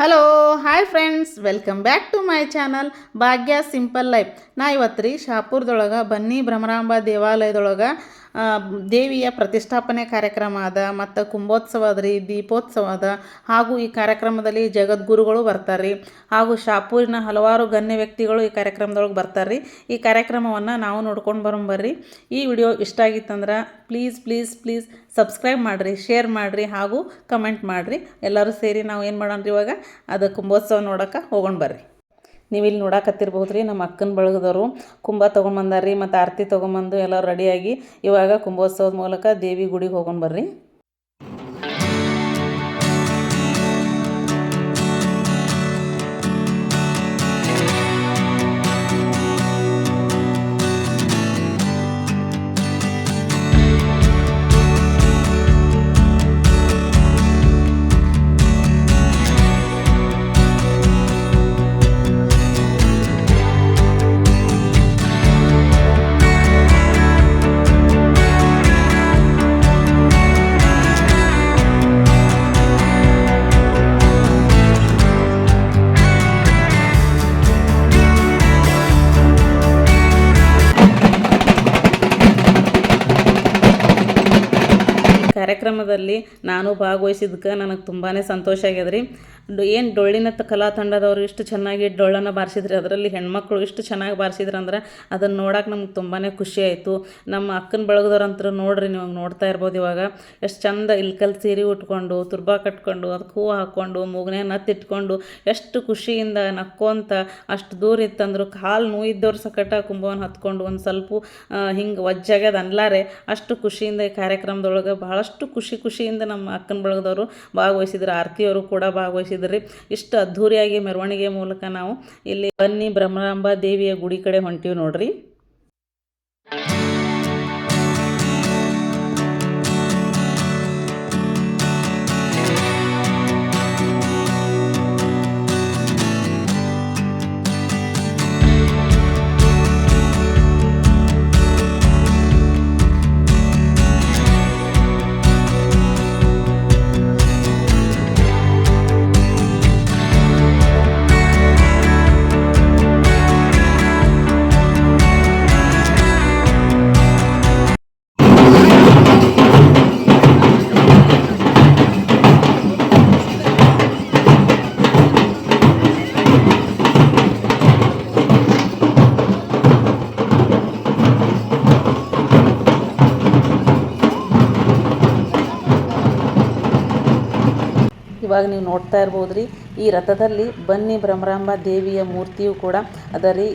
Hello hi friends welcome back to my channel Bhagya simple life ನಾ ಇವತ್ತು ರೀ ಶಾಪುರದೊಳಗೆ ಬನ್ನಿ ಭ್ರಮರಾಂಬ ದೇವಾಲಯದೊಳಗೆ ದೇವಿಯ ಪ್ರತಿಷ್ಠಾಪನೆ ಕಾರ್ಯಕ್ರಮ ಅದ, ಮತ್ತು ಕುಂಭೋತ್ಸವ ಅದ ರೀ, ದೀಪೋತ್ಸವ ಅದ. ಹಾಗೂ ಈ ಕಾರ್ಯಕ್ರಮದಲ್ಲಿ ಜಗದ್ಗುರುಗಳು ಬರ್ತಾರೆ ರೀ ಹಾಗೂ ಶಾಪೂರಿನ ಹಲವಾರು ಗಣ್ಯ ವ್ಯಕ್ತಿಗಳು ಈ ಕಾರ್ಯಕ್ರಮದೊಳಗೆ ಬರ್ತಾರೆ ರೀ ಈ ಕಾರ್ಯಕ್ರಮವನ್ನು ನಾವು ನೋಡ್ಕೊಂಡು ಬರೋಂಬರ್ರಿ ಈ ವಿಡಿಯೋ ಇಷ್ಟ ಆಗಿತ್ತಂದ್ರೆ ಪ್ಲೀಸ್ ಪ್ಲೀಸ್ ಪ್ಲೀಸ್ ಸಬ್ಸ್ಕ್ರೈಬ್ ಮಾಡಿರಿ ಶೇರ್ ಮಾಡಿರಿ, ಹಾಗೂ ಕಮೆಂಟ್ ಮಾಡಿರಿ. ಎಲ್ಲರೂ ಸೇರಿ ನಾವು ಏನು ಮಾಡೋಣ ಇವಾಗ? ಅದು ಕುಂಭೋತ್ಸವ ನೋಡೋಕೆ ಹೋಗೋಣ ಬರ್ರಿ. ನೀವು ಇಲ್ಲಿ ರೀ ನಮ್ಮ ಅಕ್ಕನ ಬಳಗದವರು. ಕುಂಭ ತೊಗೊಂಬಂದಾರ್ರಿ ಮತ್ತು ಆರತಿ ತೊಗೊಂಬಂದು ಎಲ್ಲ ರೆಡಿಯಾಗಿ ಇವಾಗ ಕುಂಭೋತ್ಸವದ ಮೂಲಕ ದೇವಿ ಗುಡಿಗೆ ಹೋಗೋಣ ಕಾರ್ಯಕ್ರಮದಲ್ಲಿ ನಾನು ಭಾಗವಹಿಸಿದ್ದಕ್ಕೆ ನನಗೆ ತುಂಬಾ ಸಂತೋಷ ಆಗ್ಯದ ರೀ ಏನು ಡೊಳ್ಳಿನ ಕಲಾ ತಂಡದವರು ಇಷ್ಟು ಚೆನ್ನಾಗಿ ಡೊಳ್ಳನ್ನು ಬಾರಿಸಿದ್ರೆ, ಅದರಲ್ಲಿ ಹೆಣ್ಮಕ್ಳು ಇಷ್ಟು ಚೆನ್ನಾಗಿ ಬಾರಿಸಿದ್ರು ಅಂದ್ರೆ ಅದನ್ನು ನೋಡಕ್ಕೆ ನಮ್ಗೆ ತುಂಬಾ ಖುಷಿ ಆಯಿತು. ನಮ್ಮ ಅಕ್ಕನ ಬಳಗದವ್ರಂತೂ ನೋಡ್ರಿ, ನೀವು ನೋಡ್ತಾ ಇರ್ಬೋದು ಇವಾಗ. ಎಷ್ಟು ಚಂದ ಇಲ್ಕಲ್ ಸೀರೆ ಉಟ್ಕೊಂಡು, ತುರ್ಬಾ ಕಟ್ಕೊಂಡು ಅದಕ್ಕೆ ಹೂವು ಹಾಕ್ಕೊಂಡು ಮೂಗನೇ ನತ್ತಿಟ್ಕೊಂಡು ಎಷ್ಟು ಖುಷಿಯಿಂದ ನಕ್ಕೊಂತ ಅಷ್ಟು ದೂರ ಇತ್ತಂದ್ರು ಕಾಲು ನೋಯಿದ್ದವ್ರು ಸಕಟ ಕುಂಭವನ್ನು ಹತ್ಕೊಂಡು ಒಂದು ಸ್ವಲ್ಪ ಹಿಂಗೆ ವಜ್ಜಾಗ್ಯದ ಅನ್ಲಾರೆ, ಅಷ್ಟು ಖುಷಿಯಿಂದ ಕಾರ್ಯಕ್ರಮದೊಳಗೆ ಭಾಳಷ್ಟು ಖುಷಿ ಖುಷಿಯಿಂದ ನಮ್ಮ ಅಕ್ಕನ ಬಳಗದವರು ಭಾಗವಹಿಸಿದ್ರು. ಆರತಿಯವರು ಕೂಡ ಭಾಗವಹಿಸಿದ್ರಿ. ಇಷ್ಟು ಅದ್ಧೂರಿಯಾಗಿ ಮೆರವಣಿಗೆ ಮೂಲಕ ನಾವು ಇಲ್ಲಿ ಬನ್ನಿ ಬ್ರಹ್ಮರಾಂಬ ದೇವಿಯ ಗುಡಿ ಕಡೆ ಹೊಂಟೀವಿ ನೋಡ್ರಿ. ಇವಾಗ ನೀವು ನೋಡ್ತಾ ಇರ್ಬೋದು ರೀ ಈ ರಥದಲ್ಲಿ ಬನ್ನಿ ಭ್ರಮರಾಂಬ ದೇವಿಯ ಮೂರ್ತಿಯು ಕೂಡ ಅದ ರೀ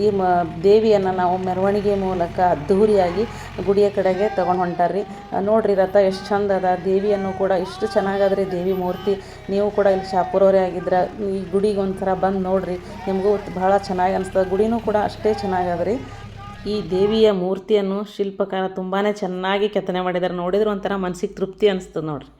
ಈ ಮ್- ದೇವಿಯನ್ನು ನಾವು ಮೆರವಣಿಗೆ ಮೂಲಕ ಅದ್ಧೂರಿಯಾಗಿ ಗುಡಿಯ ಕಡೆಗೆ ತೊಗೊಂಡು ಹೊಂಟಾರ್ರಿ. ನೋಡ್ರಿ ರಥ ಎಷ್ಟು ಚಂದ ಅದ. ದೇವಿಯನ್ನು ಕೂಡ ಇಷ್ಟು ಚೆನ್ನಾಗಾದ್ರೆ ದೇವಿ ಮೂರ್ತಿ. ನೀವು ಕೂಡ ಇಲ್ಲಿ ಶಾಪುರವರೇ ಆಗಿದ್ರೆ, ಈ ಗುಡಿಗೆ ಒಂಥರ ಬಂದು ನೋಡ್ರಿ. ನಿಮಗೂ ಭಾಳ ಚೆನ್ನಾಗಿ ಅನಿಸ್ತದೆ ಗುಡಿನೂ ಕೂಡ ಅಷ್ಟೇ ಚೆನ್ನಾಗದ್ರಿ. ಈ ದೇವಿಯ ಮೂರ್ತಿಯನ್ನು ಶಿಲ್ಪಕಾರ ತುಂಬಾ ಚೆನ್ನಾಗಿ ಕೆತ್ತನೆ ಮಾಡಿದ್ದಾರೆ ನೋಡಿದ್ರೆ ಒಂಥರ ಮನ್ಸಿಗೆ ತೃಪ್ತಿ ಅನಿಸ್ತದೆ ನೋಡ್ರಿ.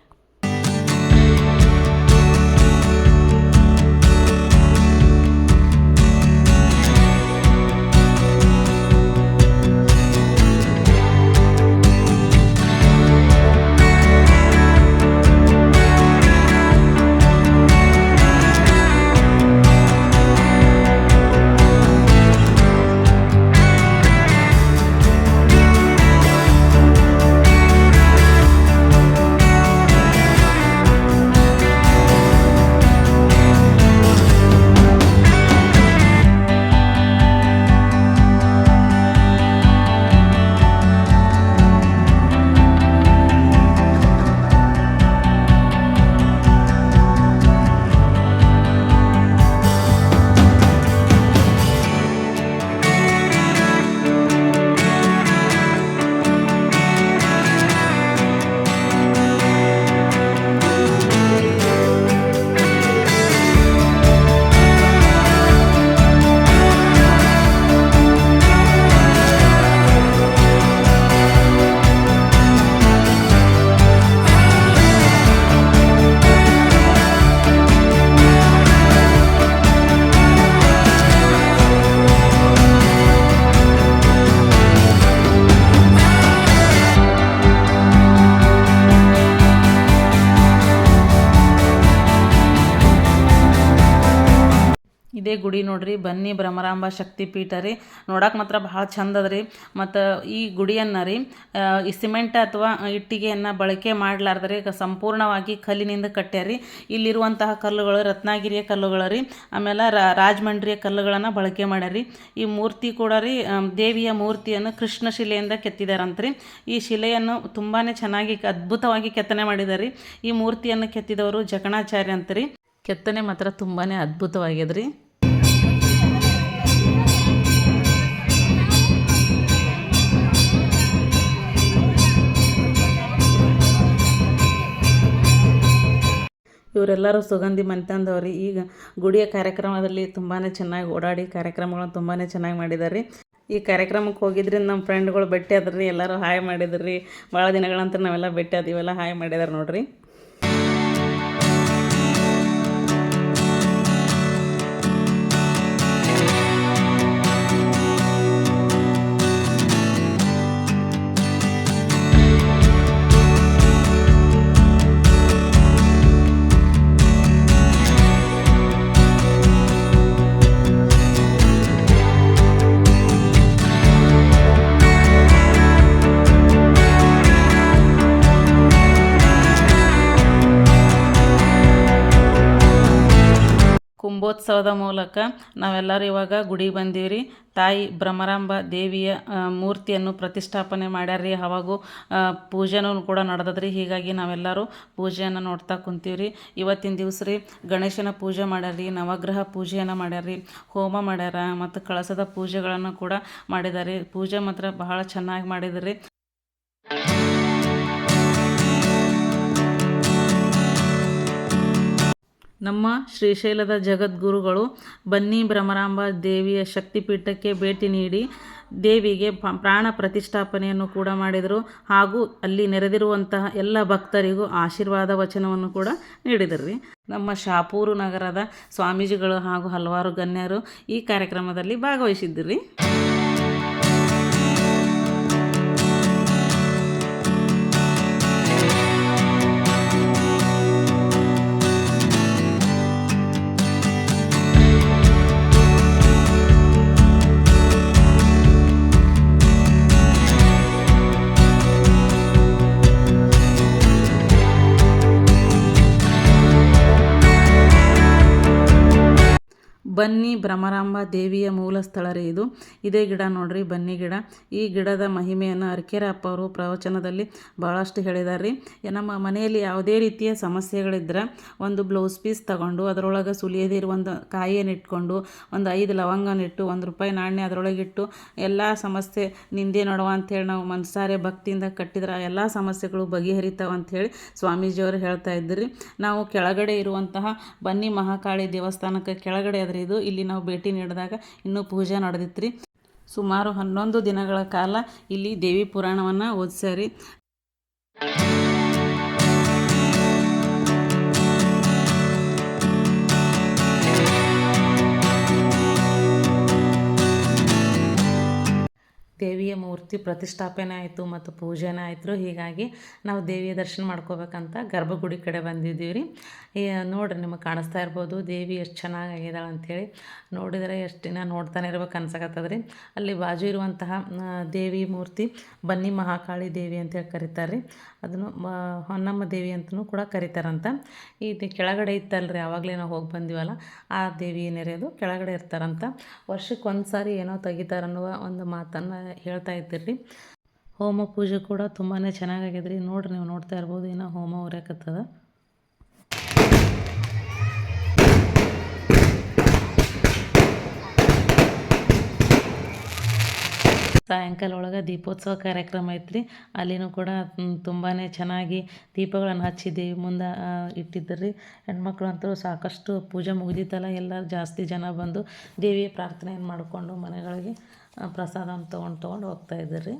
ಗುಡಿ ನೋಡ್ರಿ, ಬನ್ನಿ ಭ್ರಮರಾಂಬ ಶಕ್ತಿ ಪೀಠ ರೀ. ನೋಡಕ್ಕೆ ಮಾತ್ರ ಭಾಳ ಚಂದ ಅದ ರೀ ಮತ್ತು ಈ ಗುಡಿಯನ್ನು ರೀ ಈ ಸಿಮೆಂಟ್ ಅಥವಾ ಇಟ್ಟಿಗೆಯನ್ನು ಬಳಕೆ ಮಾಡಲಾರ್ದರೆ ಸಂಪೂರ್ಣವಾಗಿ ಕಲ್ಲಿನಿಂದ ಕಟ್ಟ್ಯಾರಿ ಇಲ್ಲಿರುವಂತಹ ಕಲ್ಲುಗಳು ರತ್ನಗಿರಿಯ ಕಲ್ಲುಗಳು ರೀ, ಆಮೇಲೆ ರಾಜಮಂಡ್ರಿಯ ಕಲ್ಲುಗಳನ್ನು ಬಳಕೆ ಮಾಡ್ಯಾರಿ ಈ ಮೂರ್ತಿ ಕೂಡ ರೀ ದೇವಿಯ ಮೂರ್ತಿಯನ್ನು ಕೃಷ್ಣ ಶಿಲೆಯಿಂದ ಕೆತ್ತಿದಾರಂತ್ರಿ ಈ ಶಿಲೆಯನ್ನು ತುಂಬಾ ಚೆನ್ನಾಗಿ ಅದ್ಭುತವಾಗಿ ಕೆತ್ತನೆ ಮಾಡಿದ್ದಾರೆ ಈ ಮೂರ್ತಿಯನ್ನು ಕೆತ್ತಿದವರು ಜಕಣಾಚಾರ್ಯ ಅಂತ್ರಿ ಕೆತ್ತನೆ ಮಾತ್ರ ತುಂಬಾ ಅದ್ಭುತವಾಗ್ಯದ್ರಿ. ಇವರೆಲ್ಲರೂ ಸುಗಂಧಿ ಮನೆತಂದವ್ರಿ ಈಗ ಗುಡಿಯ ಕಾರ್ಯಕ್ರಮದಲ್ಲಿ ತುಂಬಾ ಚೆನ್ನಾಗಿ ಓಡಾಡಿ ಕಾರ್ಯಕ್ರಮಗಳನ್ನು ತುಂಬಾ ಚೆನ್ನಾಗಿ ಮಾಡಿದ್ದಾರೆ ಈ ಕಾರ್ಯಕ್ರಮಕ್ಕೆ ಹೋಗಿದ್ರಿಂದ ನಮ್ಮ ಫ್ರೆಂಡ್ಗಳು ಭೇಟಿ ಆದ್ರಿ ಎಲ್ಲರೂ ಹಾಯ್ ಮಾಡಿದ್ರಿ. ಭಾಳ ದಿನಗಳ ನಂತರ ನಾವೆಲ್ಲ ಭೇಟಿ ಆದಿವೆಲ್ಲ ಹಾಯ್ ಮಾಡಿದಾರೆ ನೋಡ್ರಿ. ಕುಂಭೋತ್ಸವದ ಮೂಲಕ ನಾವೆಲ್ಲರೂ ಇವಾಗ ಗುಡಿಗೆ ಬಂದೀವಿ ತಾಯಿ ಭ್ರಮರಾಂಬ ದೇವಿಯ ಮೂರ್ತಿಯನ್ನು ಪ್ರತಿಷ್ಠಾಪನೆ ಮಾಡ್ಯಾರ್ರಿ. ಅವಾಗೂ ಪೂಜೆನೂ ಕೂಡ ನಡೆದದ್ರಿ. ಹೀಗಾಗಿ ನಾವೆಲ್ಲರೂ ಪೂಜೆಯನ್ನು ನೋಡ್ತಾ ಕುಂತೀವ್ರಿ. ಇವತ್ತಿನ ದಿವಸ ರೀ ಗಣೇಶನ ಪೂಜೆ ಮಾಡ್ಯಾರ್ರಿ, ನವಗ್ರಹ ಪೂಜೆಯನ್ನು ಮಾಡ್ಯಾರ್ರಿ, ಹೋಮ ಮಾಡ್ಯಾರ ಮತ್ತು ಕಳಸದ ಪೂಜೆಗಳನ್ನು ಕೂಡ ಮಾಡಿದ್ದಾರೆ ಪೂಜೆ ಮಾತ್ರ ಬಹಳ ಚೆನ್ನಾಗಿ ಮಾಡಿದ್ರಿ. ನಮ್ಮ ಶ್ರೀಶೈಲದ ಜಗದ್ಗುರುಗಳು ಬನ್ನಿ ಭ್ರಮರಾಂಬ ದೇವಿಯ ಶಕ್ತಿಪೀಠಕ್ಕೆ ಭೇಟಿ ನೀಡಿ ದೇವಿಗೆ ಪ್ರಾಣ ಪ್ರತಿಷ್ಠಾಪನೆಯನ್ನು ಕೂಡ ಮಾಡಿದರು. ಹಾಗೂ ಅಲ್ಲಿ ನೆರೆದಿರುವಂತಹ ಎಲ್ಲ ಭಕ್ತರಿಗೂ ಆಶೀರ್ವಾದ ವಚನವನ್ನು ಕೂಡ ನೀಡಿದರು. ರೀ ನಮ್ಮ ಶಾಪೂರು ನಗರದ ಸ್ವಾಮೀಜಿಗಳು ಹಾಗೂ ಹಲವಾರು ಗಣ್ಯರು ಈ ಕಾರ್ಯಕ್ರಮದಲ್ಲಿ ಭಾಗವಹಿಸಿದ್ದರು. ಭ್ರಮರಾಂಬ ದೇವಿಯ ಮೂಲ ಸ್ಥಳ ರೀ ಇದು. ಇದೇ ಗಿಡ ನೋಡ್ರಿ, ಬನ್ನಿ ಗಿಡ. ಈ ಗಿಡದ ಮಹಿಮೆಯನ್ನು ಅರಕೆರಪ್ಪ ಅವರು ಪ್ರವಚನದಲ್ಲಿ ಭಾಳಷ್ಟು ಹೇಳಿದಾರೆ ರೀ ನಮ್ಮ ಮನೆಯಲ್ಲಿ ಯಾವುದೇ ರೀತಿಯ ಸಮಸ್ಯೆಗಳಿದ್ರೆ ಒಂದು ಬ್ಲೌಸ್ ಪೀಸ್ ತಗೊಂಡು, ಅದರೊಳಗೆ ಸುಲಿಯದೇ ಇರುವ ಒಂದು ಕಾಯಿಯನ್ನು ಇಟ್ಕೊಂಡು, ಒಂದು ಐದು ಲವಂಗನಿಟ್ಟು ಒಂದು ರೂಪಾಯಿ ನಾಣ್ಯ ಅದರೊಳಗೆ ಇಟ್ಟು, ಎಲ್ಲ ಸಮಸ್ಯೆ ನಿಂದೆ ನೋಡುವ ಅಂಥೇಳಿ ನಾವು ಮನಸಾರೆ ಭಕ್ತಿಯಿಂದ ಕಟ್ಟಿದ್ರೆ ಎಲ್ಲ ಸಮಸ್ಯೆಗಳು ಬಗೆಹರಿತಾವೆ ಅಂಥೇಳಿ ಸ್ವಾಮೀಜಿಯವರು ಹೇಳ್ತಾ ಇದ್ರಿ ನಾವು ಕೆಳಗಡೆ ಇರುವಂತಹ ಬನ್ನಿ ಮಹಾಕಾಳಿ ದೇವಸ್ಥಾನಕ್ಕೆ ಕೆಳಗಡೆ ಅದ್ರಿ ಇದು. ಇಲ್ಲಿ ಭೇಟಿ ನೀಡಿದಾಗ ಇನ್ನೂ ಪೂಜೆ ನಡೆದಿತ್ತು ಸುಮಾರು ಹನ್ನೊಂದು ದಿನಗಳ ಕಾಲ ಇಲ್ಲಿ ದೇವಿ ಪುರಾಣವನ್ನು ಓದಿಸ್ಯಾರಿ ದೇವಿಯ ಮೂರ್ತಿ ಪ್ರತಿಷ್ಠಾಪನೆ ಆಯಿತು ಮತ್ತು ಪೂಜೆನೇ ಆಯಿತು. ಹೀಗಾಗಿ ನಾವು ದೇವಿಯ ದರ್ಶನ ಮಾಡ್ಕೋಬೇಕಂತ ಗರ್ಭಗುಡಿ ಕಡೆ ಬಂದಿದ್ದೀವಿ ರೀ. ನೋಡ್ರಿ ನಿಮಗೆ ಕಾಣಿಸ್ತಾ ಇರ್ಬೋದು, ದೇವಿ ಎಷ್ಟು ಚೆನ್ನಾಗಿ ಆಗಿದಾಳೆ ಅಂಥೇಳಿ. ನೋಡಿದರೆ ಎಷ್ಟು ದಿನ ನೋಡ್ತಾನೆ ಇರ್ಬೇಕು ಅನ್ಸಕತ್ತದ ರೀ. ಅಲ್ಲಿ ಬಾಜು ಇರುವಂತಹ ದೇವಿ ಮೂರ್ತಿ ಬನ್ನಿ ಮಹಾಕಾಳಿ ದೇವಿ ಅಂತೇಳಿ ಕರೀತಾರೆ ರೀ. ಅದನ್ನು ಹೊನ್ನಮ್ಮ ದೇವಿ ಅಂತಲೂ ಕೂಡ ಕರೀತಾರಂತ. ಇದು ಕೆಳಗಡೆ ಇತ್ತಲ್ರಿ ಆವಾಗಲೇ ನಾವು ಹೋಗಿ ಬಂದಿವಲ್ಲ, ಆ ದೇವಿ ನೆರೆಯೋದು ಕೆಳಗಡೆ ಇರ್ತಾರಂತ. ವರ್ಷಕ್ಕೆ ಒಂದು ಸಾರಿ ಏನೋ ತೆಗಿತಾರನ್ನುವ ಒಂದು ಮಾತನ್ನು ಹೇಳ್ತಾ ಇದ್ದಿರಿ. ಹೋಮ ಪೂಜೆ ಕೂಡ ತುಂಬಾ ಚೆನ್ನಾಗಾಗ್ಯದ್ರಿ ನೋಡ್ರಿ, ನೀವು ನೋಡ್ತಾ ಇರ್ಬೋದು ಏನೋ ಹೋಮ ಉರಿಯಕತ್ತದ. ಸಾಯಂಕಾಲ ಒಳಗೆ ದೀಪೋತ್ಸವ ಕಾರ್ಯಕ್ರಮ ಐತ್ರಿ. ಅಲ್ಲಿನೂ ಕೂಡ ತುಂಬಾ ಚೆನ್ನಾಗಿ ದೀಪಗಳನ್ನು ಹಚ್ಚಿದ್ದೀವಿ. ಮುಂದೆ ಇಟ್ಟಿದ್ದರು. ಹೆಣ್ಮಕ್ಳು ಅಂತೂ ಸಾಕಷ್ಟು ಪೂಜೆ ಮುಗಿದಿತ್ತಲ್ಲ ಎಲ್ಲ ಜಾಸ್ತಿ ಜನ ಬಂದು ದೇವಿಯ ಪ್ರಾರ್ಥನೆಯನ್ನು ಮಾಡಿಕೊಂಡು ಮನೆಗಳಿಗೆ ಪ್ರಸಾದವನ್ನು ತೊಗೊಂಡು ತೊಗೊಂಡು ಹೋಗ್ತಾ ಇದ್ದಾರೆ.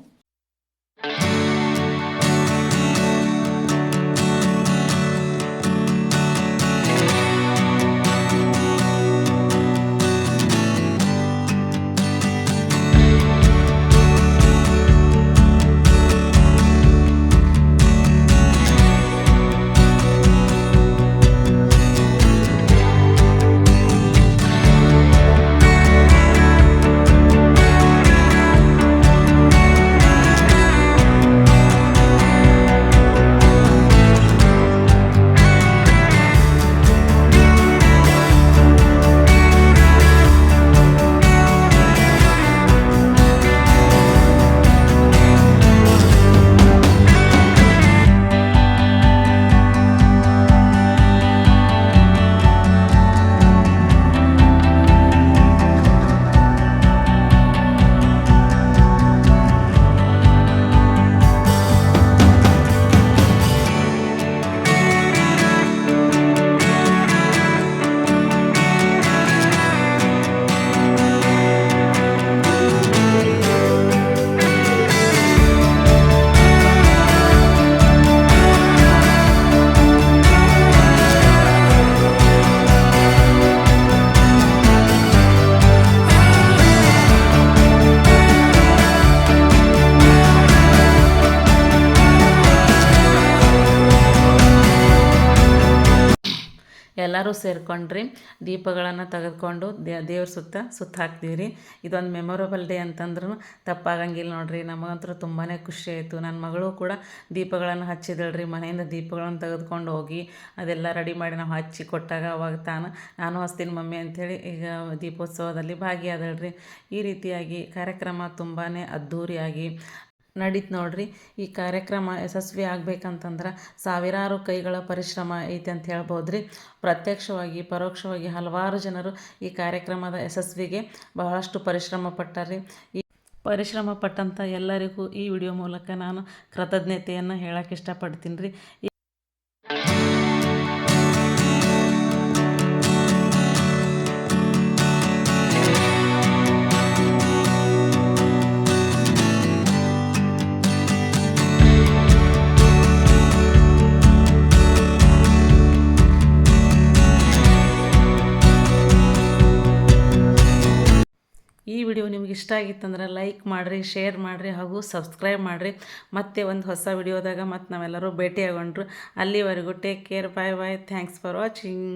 ಎಲ್ಲರೂ ಸೇರ್ಕೊಂಡ್ರಿ, ದೀಪಗಳನ್ನು ತೆಗೆದುಕೊಂಡು ದೇವ್ರ ಸುತ್ತ ಸುತ್ತ ಹಾಕ್ತೀವಿ ರೀ ಇದೊಂದು ಮೆಮೊರಬಲ್ ಡೇ ಅಂತಂದ್ರೂ ತಪ್ಪಾಗಂಗಿಲ್ಲ ನೋಡ್ರಿ. ನಮಗಂತೂ ತುಂಬಾ ಖುಷಿ ಆಯಿತು. ನನ್ನ ಮಗಳು ಕೂಡ ದೀಪಗಳನ್ನು ಹಚ್ಚಿದಳ್ರಿ. ಮನೆಯಿಂದ ದೀಪಗಳನ್ನು ತೆಗೆದುಕೊಂಡು ಹೋಗಿ ಅದೆಲ್ಲ ರೆಡಿ ಮಾಡಿ ನಾವು ಹಚ್ಚಿ ಕೊಟ್ಟಾಗ ಅವಾಗ ತಾನು ನಾನು ಹಚ್ತೀನಿ ಮಮ್ಮಿ ಅಂಥೇಳಿ ಈಗ ದೀಪೋತ್ಸವದಲ್ಲಿ ಭಾಗಿಯಾದಳ್ರಿ. ಈ ರೀತಿಯಾಗಿ ಕಾರ್ಯಕ್ರಮ ತುಂಬಾ ಅದ್ಧೂರಿಯಾಗಿ ನಡೀತು ನೋಡ್ರಿ. ಈ ಕಾರ್ಯಕ್ರಮ ಯಶಸ್ವಿ ಆಗ್ಬೇಕಂತಂದ್ರೆ ಸಾವಿರಾರು ಕೈಗಳ ಪರಿಶ್ರಮ ಐತೆ ಅಂತ ಹೇಳ್ಬೋದು ರೀ ಪ್ರತ್ಯಕ್ಷವಾಗಿ, ಪರೋಕ್ಷವಾಗಿ ಹಲವಾರು ಜನರು ಈ ಕಾರ್ಯಕ್ರಮದ ಯಶಸ್ವಿಗೆ ಬಹಳಷ್ಟು ಪರಿಶ್ರಮ ಪಟ್ಟಾರ್ರಿ. ಈ ಪರಿಶ್ರಮ ಪಟ್ಟಂಥ ಎಲ್ಲರಿಗೂ ಈ ವಿಡಿಯೋ ಮೂಲಕ ನಾನು ಕೃತಜ್ಞತೆಯನ್ನು ಹೇಳಕ್ಕೆ ಇಷ್ಟಪಡ್ತೀನಿ ರೀ ಇಷ್ಟ ಆಗಿತ್ತಂದ್ರೆ ಲೈಕ್ ಮಾಡಿರಿ ಶೇರ್ ಮಾಡಿರಿ ಹಾಗೂ ಸಬ್ಸ್ಕ್ರೈಬ್ ಮಾಡಿರಿ. ಮತ್ತೆ ಒಂದು ಹೊಸ ವಿಡಿಯೋದಾಗ ಮತ್ತು ನಾವೆಲ್ಲರೂ ಭೇಟಿಯಾಗೊಂಡ್ರು ಅಲ್ಲಿವರೆಗೂ take care bye bye thanks for watching